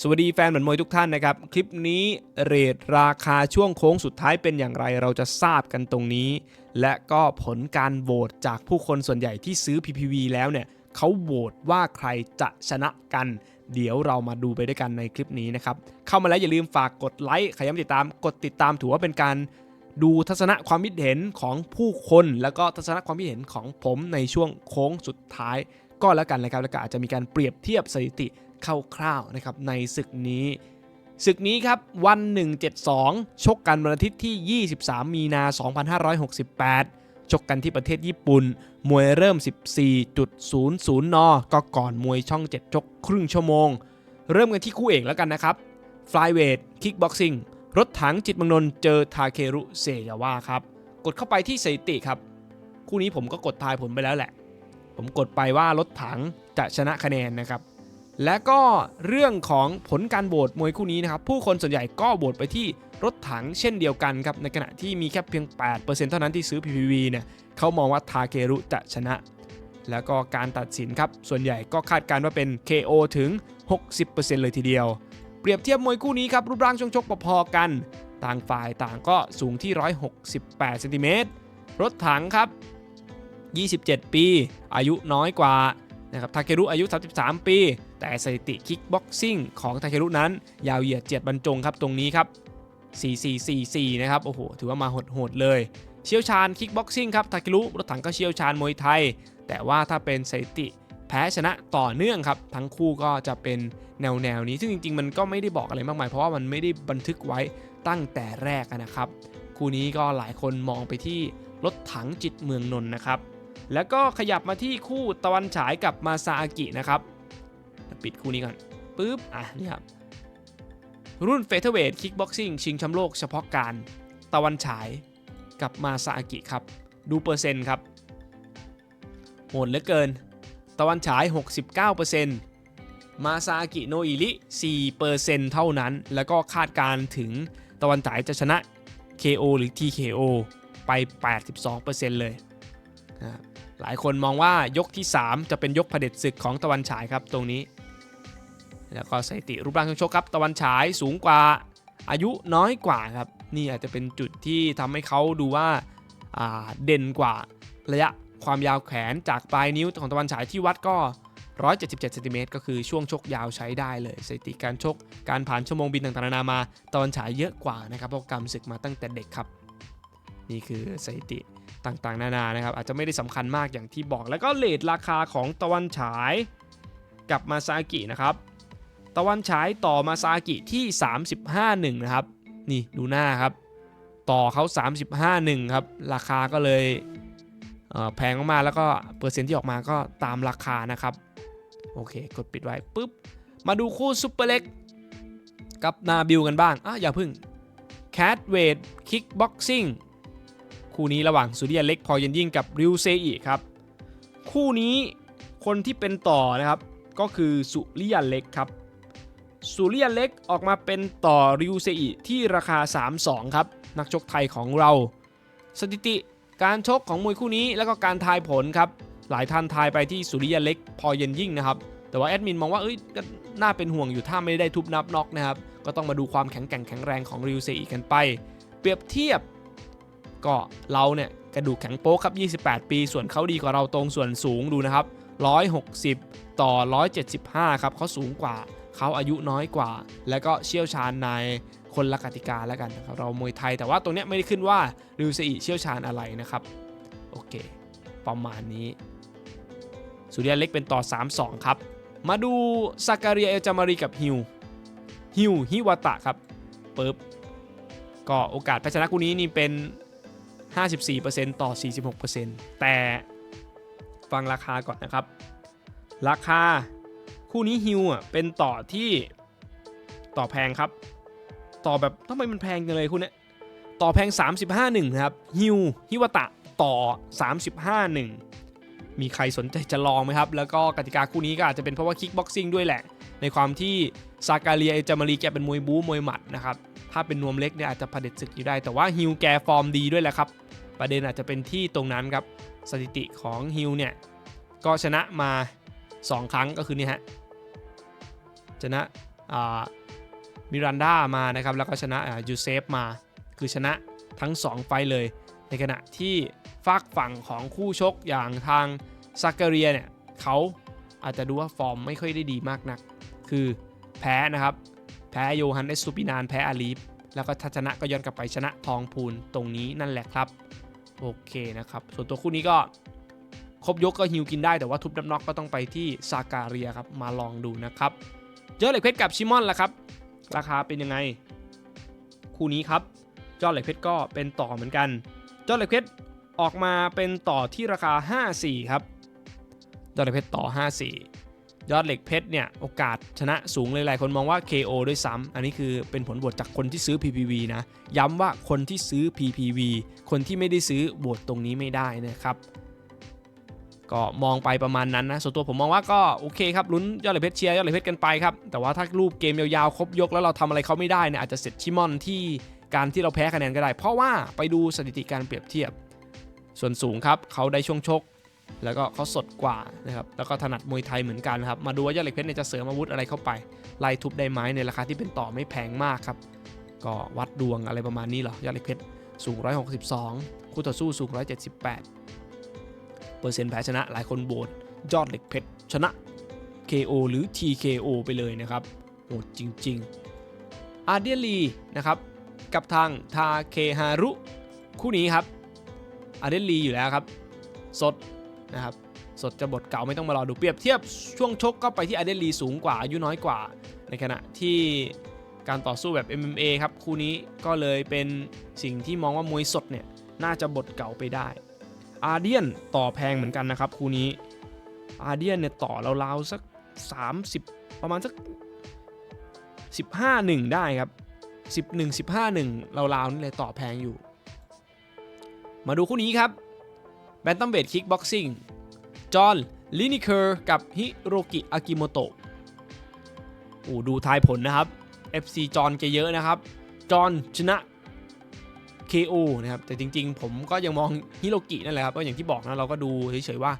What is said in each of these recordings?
สวัสดีแฟนหมัดมวยทุกท่านนะครับ คลิปนี้เรทราคาช่วงโค้งสุดท้ายเป็นอย่างไรเราจะทราบกันตรงนี้ และก็ผลการโหวตจากผู้คนส่วนใหญ่ที่ซื้อ PPV แล้วเนี่ยเขาโหวตว่าใครจะชนะกัน เดี๋ยวเรามาดูไปด้วยกันในคลิปนี้นะครับ เข้ามาแล้วอย่าลืมฝากกดไลค์ใครยังไม่ติดตามกดติดตามถือว่าเป็นการดูทัศนะความคิดเห็นของผู้คน แล้วก็ทัศนะความคิดเห็นของผมในช่วงโค้งสุดท้าย ก็แล้วกันนะครับแล้วก็อาจจะมีการเปรียบเทียบสถิติคร่าวๆนะครับในศึกนี้ศึกนี้ครับวัน 172 ชกกันวันอาทิตย์ที่ 23 มีนา 2568 ชกกันที่ประเทศญี่ปุ่น มวยเริ่ม 14.00 น ก็ก่อนมวยช่อง 7 ชกครึ่งชั่วโมง เริ่มกันที่คู่เอกแล้วกันนะครับ Flyweight Kickboxing รถถังจิตมังนนเจอทาเครุเซยาวะครับ กดเข้าไปที่สถิติครับ คู่นี้ผมก็กดทายผลไปแล้วแหละ ผมกดไปว่ารถถังจะชนะคะแนนนะครับ และก็เรื่องของผลการโหวตมวยคู่นี้นะครับ ผู้คนส่วนใหญ่ก็โหวตไปที่รถถังเช่นเดียวกันครับ ในขณะที่มีแค่เพียง 8%เท่านั้นที่ซื้อ PPV เนี่ยเขามองว่าทาเกรุจะชนะ แล้วก็การตัดสินครับ ส่วนใหญ่ก็คาดการณ์ว่าเป็น KO ถึง 60%เลยทีเดียว เปรียบเทียบมวยคู่นี้ครับ รูปร่างช่วงชกพอๆกัน ต่างฝ่ายต่างก็สูงที่ 168เซนติเมตรรถถังครับ 27 ปี อายุน้อยกว่านะครับทาเครุอายุ 33 ปี แต่สถิติคิกบ็อกซิ่งของทาเครุนั้น ยาวเหยียดเจียดบรรจงครับตรงนี้ครับ 4444 นะครับ โอ้โห ถือว่ามาโหดๆเลย เชี่ยวชาญคิกบ็อกซิ่งครับ ทาเครุรถถังก็เชี่ยวชาญมวยไทย แต่ว่าถ้าเป็นสถิติแพ้ชนะต่อเนื่องครับ ทั้งคู่ก็จะเป็นแนวแนวนี้ ซึ่งจริง ๆ มันก็ไม่ได้บอกอะไรมากมาย เพราะว่ามันไม่ได้บันทึกไว้ตั้งแต่แรกนะครับ คู่นี้ก็หลายคนมองไปที่รถถังจิตเมืองนนท์นะครับ แล้วก็ขยับมาที่คู่ตะวันฉายกับมาซาอากินะครับปิดคู่นี้ก่อนปึ๊บอะนี่ครับรุ่นเฟเธอร์เวทคิกบ็อกซิ่งชิงแชมป์โลกเฉพาะการตะวันฉายกับมาซาอากิครับ ดูเปอร์เซ็นต์ครับโหดเหลือเกิน ตะวันฉาย 69%มาซาอากิโนอิริ4%เท่านั้น แล้วก็คาดการณ์ถึงตะวันฉายจะชนะ KO หรือ TKO ไป 82%เลยนะครับ หลายคนมองว่ายกที่ 3 จะเป็นยกเผด็จศึกของตะวันฉายครับตรงนี้ แล้วก็สถิติรูปร่างช่วงชกครับ ตะวันฉายสูงกว่าอายุน้อยกว่าครับ นี่อาจจะเป็นจุดที่ทำให้เขาดูว่าาเด่นกว่าระยะความยาวแขนจากปลายนิ้วของตะวันฉายที่วัดก็ 177เซนติเมตรก็คือช่วงชกยาวใช้ได้เลยสถิติการชกการผ่านชั่วโมงบินต่างๆนานามาตะวันฉายเยอะกว่านะครับเพราะกรรมศึกมาตั้งแต่เด็กครับ นี่คือสถิติต่างๆ นานานะครับ อาจจะไม่ได้สำคัญมากอย่างที่บอก แล้วก็เลทราคาของตะวันฉายกับมาซากินะครับ ตะวันฉายต่อมาซากิที่ 35.1 นะครับ นี่ดูหน้าครับ ต่อเขา 35.1 ครับ ราคาก็เลยเอ่อแพงมากๆแล้วก็เปอร์เซ็นต์ที่ออกมาก็ตามราคานะครับ โอเค กดปิดไว้ปุ๊บ มาดูคู่ซุปเปอร์เล็กกับนาบิลกันบ้างอะอย่าพึ่งแคทเวท คู่นี้ระหว่างสุริยเล็กพอเย็นยิ่งกับริวเซอิครับ คู่นี้คนที่เป็นต่อนะครับก็คือสุริยันเล็กครับสุริยันเล็กออกมาเป็นต่อริวเซอิที่ราคา 3-2 ครับนักชกไทยของเรา สถิติการชกของมวยคู่นี้แล้วก็การทายผลครับหลายท่านทายไปที่สุริยันเล็กพอเย็นยิ่งนะครับแต่ว่าแอดมินมองว่าเอ้ยก็น่าเป็นห่วงอยู่ถ้าไม่ได้ทุบนับน็อกนะครับก็ต้องมาดูความแข็งแกร่งแข็งแรงของริวเซอิกันไป เปรียบเทียบ ก็เราเนี่ยกระดูกแข็งโป๊กครับ 28 ปี ส่วนเขาดีกว่าเราตรงส่วนสูงดูนะครับ 160 ต่อ 175 ครับเขาสูงกว่าเขาอายุน้อยกว่า แล้วก็เชี่ยวชาญในคนละกติกาแล้วกันนะครับเรามวยไทยแต่ว่าตรงเนี้ยไม่ได้ขึ้นว่าริวเซอิเชี่ยวชาญอะไรนะครับ โอเค ประมาณนี้สุริยันเล็กเป็นต่อ 3-2 ครับ มาดูซาการียเอลจามารีกับฮิวฮิวฮิวาตะครับปึ๊บก็โอกาสแพ้ชนะคู่นี้นี่เป็น 54%ต่อ 46%แต่ฟังราคาก่อนนะครับ ราคาคู่นี้ฮิวอะเป็นต่อที่ต่อแพงครับ ต่อแบบทำไมมันแพงจังเลยคู่เนี้ยต่อแพง 35 1นะครับฮิวฮิวตะต่อ 35 1 มีใครสนใจจะลองไหมครับ แล้วก็กติกาคู่นี้ก็อาจจะเป็นเพราะว่าคิกบ็อกซิ่งด้วยแหละ ในความที่ซากาเลียเอจามารีแกเป็นมวยบู๊มวยหมัดนะครับ ถ้าเป็นนวมเล็กเนี่ยอาจจะผด็จศึกอยู่ได้ แต่ว่าฮิวแกฟอร์มดีด้วยแหละครับ ประเด็นอาจจะเป็นที่ตรงนั้นครับ สถิติของฮิวเนี่ย ก็ชนะมา 2 ครั้งก็คือนี่ฮะ ชนะมิรันดามานะครับ แล้วก็ชนะอ่ายูเซฟมา คือชนะทั้ง 2 ไฟเลย ในขณะที่ฝากฝั่งของคู่ชกอย่างทางซากเรียเนี่ยเขาอาจจะดูว่าฟอร์มไม่ค่อยได้ดีมากนัก คือแพ้นะครับ แพ้โยฮันเอสซูปินานแพ้อาลีฟแล้วก็ถ้าชนะก็ย้อนกลับไปชนะทองพูนตรงนี้นั่นแหละครับโอเคนะครับ ส่วนตัวคู่นี้ก็ครบยกก็ฮิวกินได้แต่ว่าทุบดับน็อกก็ต้องไปที่ซาการียครับ มาลองดูนะครับ เจอเหล็กเพชรกับชิมอนล่ะครับ ราคาเป็นยังไง คู่นี้ครับยอเหล็กเพชรก็เป็นต่อเหมือนกันยอเหล็กเพชรออกมาเป็นต่อที่ราคา 54 ครับยอเหล็กเพชรต่อ 54 ยอดเหล็กเพชรเนี่ยโอกาสชนะสูงเลยหลายคนมองว่า KO ด้วยซ้ำอันนี้คือเป็นผลบวชจากคนที่ซื้อ PPV นะ ย้ำว่าคนที่ซื้อ PPV คนที่ไม่ได้ซื้อบวชตรงนี้ไม่ได้นะครับก็มองไปประมาณนั้นนะส่วนตัวผมมองว่าก็โอเคครับลุ้นยอดเหล็กเพชรเชียร์ยอดเหล็กเพชรกันไปครับแต่ว่าถ้ารูปเกมยาวๆครบยกแล้วเราทำอะไรเขาไม่ได้เนี่ยอาจจะเสร็จชิมอนที่การที่เราแพ้คะแนนก็ได้ เพราะว่าไปดูสถิติการเปรียบเทียบ ส่วนสูงครับเขาได้ช่วงชก แล้วก็เขาสดกว่านะครับแล้วก็ถนัดมวยไทยเหมือนกันครับมาดูว่ายอดเหล็กเพชรเนี่ยจะเสริมอาวุธอะไรเข้าไปไล่ทุบได้ไหมในราคาที่เป็นต่อไม่แพงมากครับก็วัดดวงอะไรประมาณนี้เหรอยอดเหล็กเพชรสูง 162 คู่ต่อสู้สูง 178 เปอร์เซ็นต์แพ้ชนะหลายคนโบดยอดเหล็กเพชรชนะ KO หรือ TKO ไปเลยนะครับโหดจริง ๆ อาเดียลีนะครับกับทางทาเคฮารุ คู่นี้ครับอาเดียลีอยู่แล้วครับ สด นะครับสดจะบทเก่าไม่ต้องมารอดูเปรียบเทียบช่วงชกก็ไปที่อาเดลีสูงกว่าอายุน้อยกว่า ในขณะที่การต่อสู้แบบ MMA ครับคู่นี้ก็เลยเป็นสิ่งที่มองว่ามวยสดเนี่ยน่าจะบทเก่าไปได้ อาเดียนต่อแพงเหมือนกันนะครับคู่นี้อาเดียนเนี่ยต่อราวๆสัก 30 ประมาณสัก 15 1 ได้ครับ 11 15 1ราวๆนี่เลยต่อแพงอยู่ มาดูคู่นี้ครับ แบนตัมเบดคิกบ็อกซิ่ง จอห์น ลินิเคอร์ กับฮิโรกิอากิโมโตะโอ้ดูทายผลนะครับ FC จอห์นแกเยอะนะครับ จอห์นชนะ KO นะครับ แต่จริง ๆ ผมก็ยังมองฮิโรกินั่นแหละครับ ก็อย่างที่บอกนะเราก็ดูเฉยๆว่า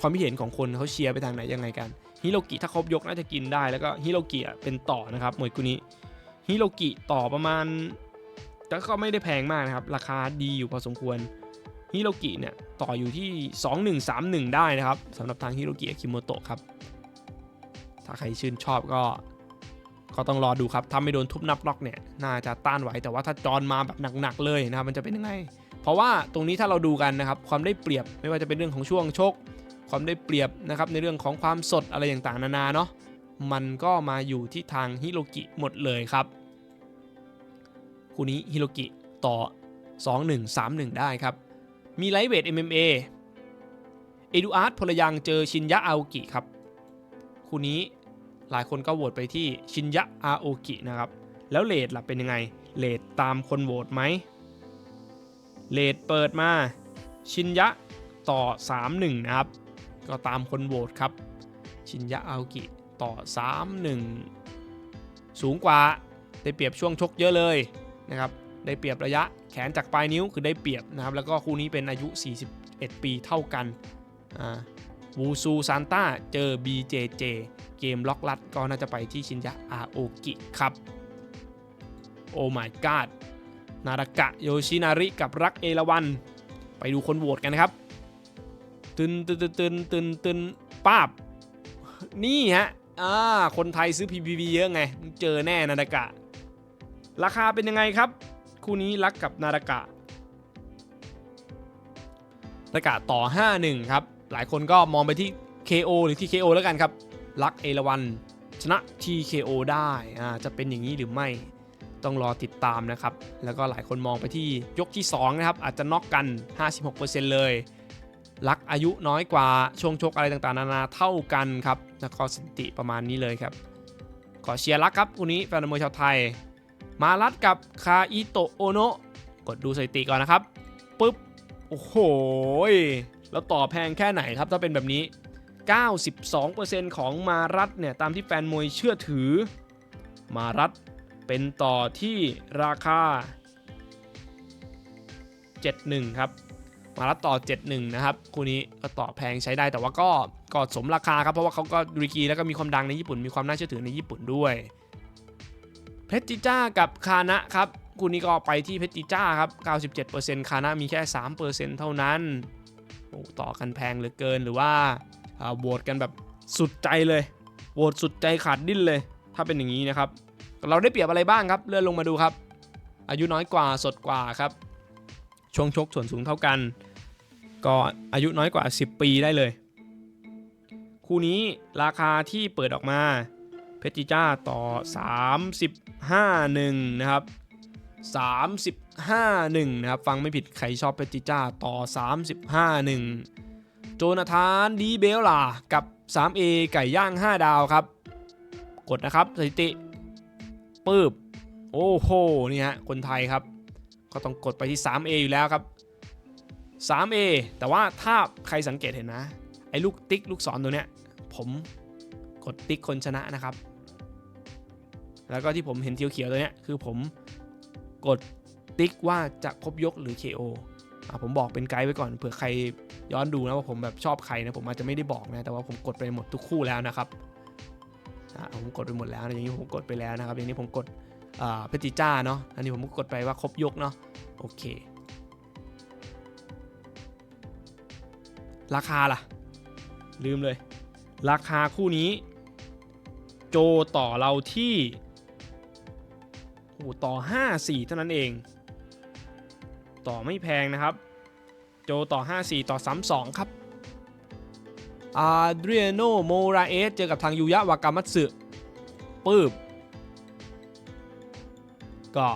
ความคิดเห็นของคนเขาเชียร์ไปทางไหนยังไงกัน ฮิโรกิถ้าครบยกน่าจะกินได้ แล้วก็ฮิโรกิเป็นต่อนะครับมวยคู่นี้ ฮิโรกิต่อประมาณแต่ก็ไม่ได้แพงมากนะครับ ราคาดีอยู่พอสมควร ฮิโรกิเนี่ยต่ออยู่ที่ 2131 ได้นะครับสำหรับทางฮิโรกิอากิโมโตะครับ ถ้าใครชื่นชอบก็ ก็ต้องรอดูครับถ้าไม่โดนทุบนับล็อกเนี่ยน่าจะต้านไหวแต่ว่าถ้าจอนมาแบบหนักๆเลยนะครับมันจะเป็นยังไง เพราะว่าตรงนี้ถ้าเราดูกันนะครับความได้เปรียบไม่ว่าจะเป็นเรื่องของช่วงชก ความได้เปรียบนะครับในเรื่องของความสดอะไรต่างๆนานาเนาะมันก็มาอยู่ที่ทางฮิโรกิหมดเลยครับคู่นี้ฮิโรกิต่อ 2131 ได้ครับ มีไลท์เวท MMA เอดูอาร์ตพลยังเจอชินยะอาโอกิครับ คู่นี้หลายคนก็โหวตไปที่ชินยะอาโอกินะครับ แล้วเลทล่ะเป็นยังไง เลทตามคนโหวตไหม เลทเปิดมา ชินยะต่อ 3-1 นะครับ ก็ตามคนโหวตครับ ชินยะอาโอกิต่อ 3-1 สูงกว่าได้เปรียบช่วงชกเยอะเลยนะครับ ได้เปรียบระยะแขนจากปลายนิ้วคือได้เปรียบนะครับ แล้วก็คู่นี้เป็นอายุ 41 ปีเท่ากันวูซูซานต้าเจอ BJJ เกมล็อกลัดก็น่าจะไปที่ชินยะอาโอกิครับ โอ้ my god นารากะโยชินาริกับรักเอราวัน ไปดูคนโหวตกันนะครับตึนตึนตึนตึนตึนตึนป้าบ นี่ฮะอ่าคนไทยซื้อ PPV เยอะไง เจอแน่นารากะ ราคาเป็นยังไงครับ คู่นี้รักกับนารากะนารากะต่อ 5-1 ครับ หลายคนก็มองไปที่ KO หรือ TKO แล้วกันครับ รักเอราวันชนะ TKO ได้อ่าจะเป็นอย่างนี้หรือไม่ต้องรอติดตามนะครับ แล้วก็หลายคนมองไปที่ยกที่ 2 นะครับ อาจจะน็อกกัน 56%เลยลักอายุน้อยกว่าช่วงชกอะไรต่างๆ นานาเท่ากันครับแล้วก็สถิติประมาณนี้เลยครับ ขอเชียร์ลักครับคู่นี้แฟนมวยชาวไทย มารัดกับคาอิโตโอโนะกดดูสถิติก่อนนะครับปุ๊บ โอ้โห แล้วต่อแพงแค่ไหนครับถ้าเป็นแบบนี้ 92%ของมารัดเนี่ยตามที่แฟนมวยเชื่อถือ มารัดเป็นต่อที่ราคา 71 ครับ มารัดต่อ 71 นะครับ คู่นี้ก็ต่อแพงใช้ได้แต่ว่าก็ก็สมราคาครับ เพราะว่าเขาก็ดูรีกีแล้วก็มีความดังในญี่ปุ่นมีความน่าเชื่อถือในญี่ปุ่นด้วย เพชรจิจ้ากับคานะครับคู่นี้ก็ไปที่เพชรจิจ้าครับ 97%คานะมีแค่ 3%เท่านั้นโอ้ต่อกันแพงเหลือเกินหรือว่าอ่าโหวตกันแบบสุดใจเลยโหวตสุดใจขาดดิ้นเลย ถ้าเป็นอย่างนี้นะครับ เราได้เปรียบอะไรบ้างครับ เลื่อนลงมาดูครับ อายุน้อยกว่าสดกว่าครับ ช่วงชกส่วนสูงเท่ากัน ก็อายุน้อยกว่า 10 ปีได้เลย คู่นี้ราคาที่เปิดออกมา เพชรจิจ้าต่อ 35 1 นะครับ 35 1 นะครับ ฟังไม่ผิดใครชอบเพชรจิจ้าต่อ 35 1 โจนาธานดีเบลล่ากับ 3A ไก่ย่าง 5 ดาวครับ กดนะครับสถิติปืบโอ้โห นี่ฮะ คนไทยครับ ก็ต้องกดไปที่ 3A อยู่แล้วครับ 3A แต่ว่าถ้าใครสังเกตเห็นนะ ไอ้ลูกติ๊กลูกศรตัวเนี้ย ผมกดติ๊กคนชนะนะครับ แล้วก็ที่ผมเห็นเขียวๆตัวเนี้ยคือผมกดติ๊กว่าจะครบยกหรือ KO อะผมบอกเป็นไกด์ไว้ก่อนเผื่อใครย้อนดูนะว่าผมแบบชอบใครนะผมอาจจะไม่ได้บอกนะแต่ว่าผมกดไปหมดทุกคู่แล้วนะครับอะผมกดไปหมดแล้วนะอย่างนี้ผมกดไปแล้วนะครับอย่างนี้ผมกดอ่าเพชรจิจ้าเนาะอันนี้ผมก็กดไปว่าครบยกเนาะโอเค ราคาล่ะ ลืมเลย ราคาคู่นี้ โจต่อเราที่ โอ้โหต่อ 5-4 เท่านั้นเอง ต่อไม่แพงนะครับ โจต่อ 5-4 ต่อ 3-2 ครับ อาเดรียโนโมราเอสเจอกับทางยูยะวากามัตสึปืบก็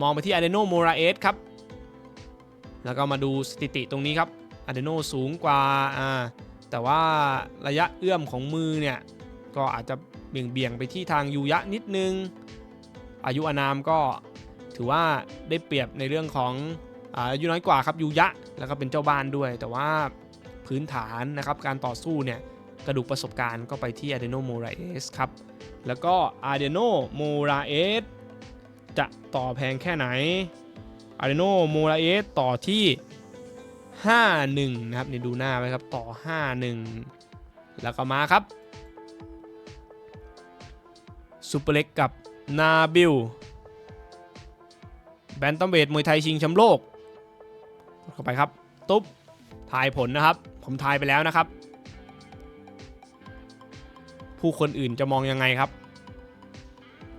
มองไปที่อาเดโนโมราเอสครับ แล้วก็มาดูสถิติตรงนี้ครับอาเดโนสูงกว่าอ่า แต่ว่าระยะเอื้อมของมือเนี่ย ก็อาจจะเบี่ยงเบี่ยงไปที่ทางยูยะนิดนึง อายุอานามก็ถือว่าได้เปรียบในเรื่องของอายุน้อยกว่าครับยูยะแล้วก็เป็นเจ้าบ้านด้วย แต่ว่าพื้นฐานนะครับการต่อสู้เนี่ยกระดูกประสบการณ์ก็ไปที่อาเดโนโมราเอสครับ แล้วก็อาเดโนโมราเอสจะต่อแพงแค่ไหนอาเดโนโมราเอสต่อที่ 51 นะครับนี่ดูหน้าไว้ครับต่อ 51 แล้วก็มาครับซูเปอร์เล็กกับ นาบิลแบนตัมเวทมวยไทยชิงแชมป์โลกกดเข้าไปครับ ตุ๊บทายผลนะครับ ผมทายไปแล้วนะครับ ผู้คนอื่นจะมองยังไงครับ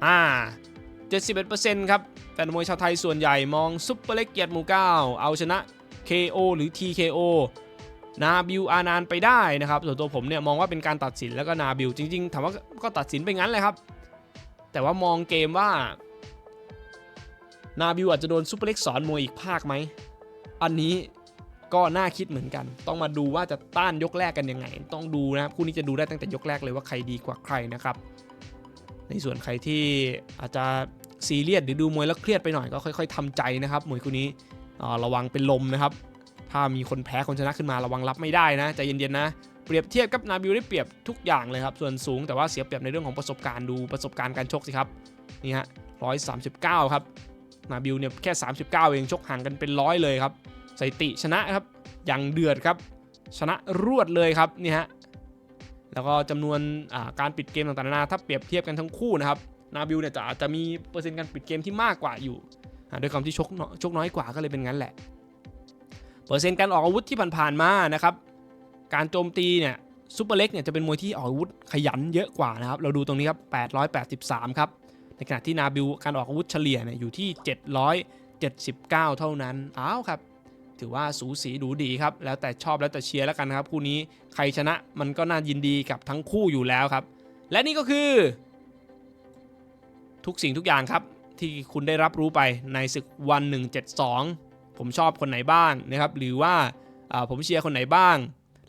อ่า 71%ครับแฟนมวยชาวไทยส่วนใหญ่มองซุปเปอร์เล็กเกียรติหมู่เก้าเอาชนะ KO หรือ TKO นาบิลอานานไปได้นะครับ ส่วนตัวผมเนี่ยมองว่าเป็นการตัดสินแล้วก็นาบิลจริง ๆถามว่าก็ตัดสินไปงั้นเลยครับ แต่ว่ามองเกมว่า นาบิลอาจจะโดนซูเปอร์เล็กสอนมวยอีกภาคไหม อันนี้ก็น่าคิดเหมือนกัน ต้องมาดูว่าจะต้านยกแรกกันยังไง ต้องดูนะครับคู่นี้จะดูได้ตั้งแต่ยกแรกเลยว่าใครดีกว่าใครนะครับ ในส่วนใครที่อาจจะซีเรียสหรือดูมวยแล้วเครียดไปหน่อยก็ค่อย ๆทำใจนะครับมวยคู่นี้ระวังเป็นลมนะครับ ถ้ามีคนแพ้คนชนะขึ้นมาระวังรับไม่ได้นะใจเย็นๆนะ เปรียบเทียบกับนาบิลได้เปรียบทุกอย่างเลยครับส่วนสูงแต่ว่าเสียเปรียบในเรื่องของประสบการณ์ดูประสบการณ์การชกสิครับนี่ฮะ139ครับนาบิลเนี่ยแค่ 39 เองชกห่างกันเป็นร้อยเลยครับสถิติชนะครับอย่างเดือดครับ ชนะรวดเลยครับนี่ฮะแล้วก็จำนวนการปิดเกมต่างๆนานาถ้าเปรียบเทียบกันทั้งคู่นะครับนาบิลเนี่ยจะอาจจะมีเปอร์เซ็นต์การปิดเกมที่มากกว่าอยู่ด้วยความที่ชกชกน้อยกว่าก็เลยเป็นงั้นแหละ เปอร์เซ็นต์การออกอาวุธที่ผ่านๆมานะครับ การโจมตีเนี่ยซูเปอร์เล็กเนี่ยจะเป็นมวยที่ออกอาวุธขยันเยอะกว่านะครับ เราดูตรงนี้ครับ 883 ครับ ในขณะที่นาบิลการออกอาวุธเฉลี่ยเนี่ยอยู่ที่ 779 เท่านั้น อ้าวครับ ถือว่าสูสีดูดีครับ แล้วแต่ชอบแล้วแต่เชียร์แล้วกันครับ คู่นี้ใครชนะมันก็น่ายินดีกับทั้งคู่อยู่แล้วครับ และนี่ก็คือ ทุกสิ่งทุกอย่างครับ ที่คุณได้รับรู้ไปในศึกวัน 172 ผมชอบคนไหนบ้างนะครับ หรือว่าผมเชียร์คนไหนบ้าง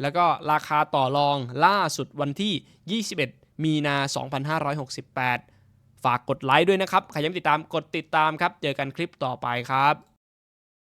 แล้วก็ราคาต่อรองล่าสุดวันที่ 21 มีนา 2568 ฝากกดไลค์ด้วยนะครับ ใครยังติดตามกดติดตามครับ เจอกันคลิปต่อไปครับ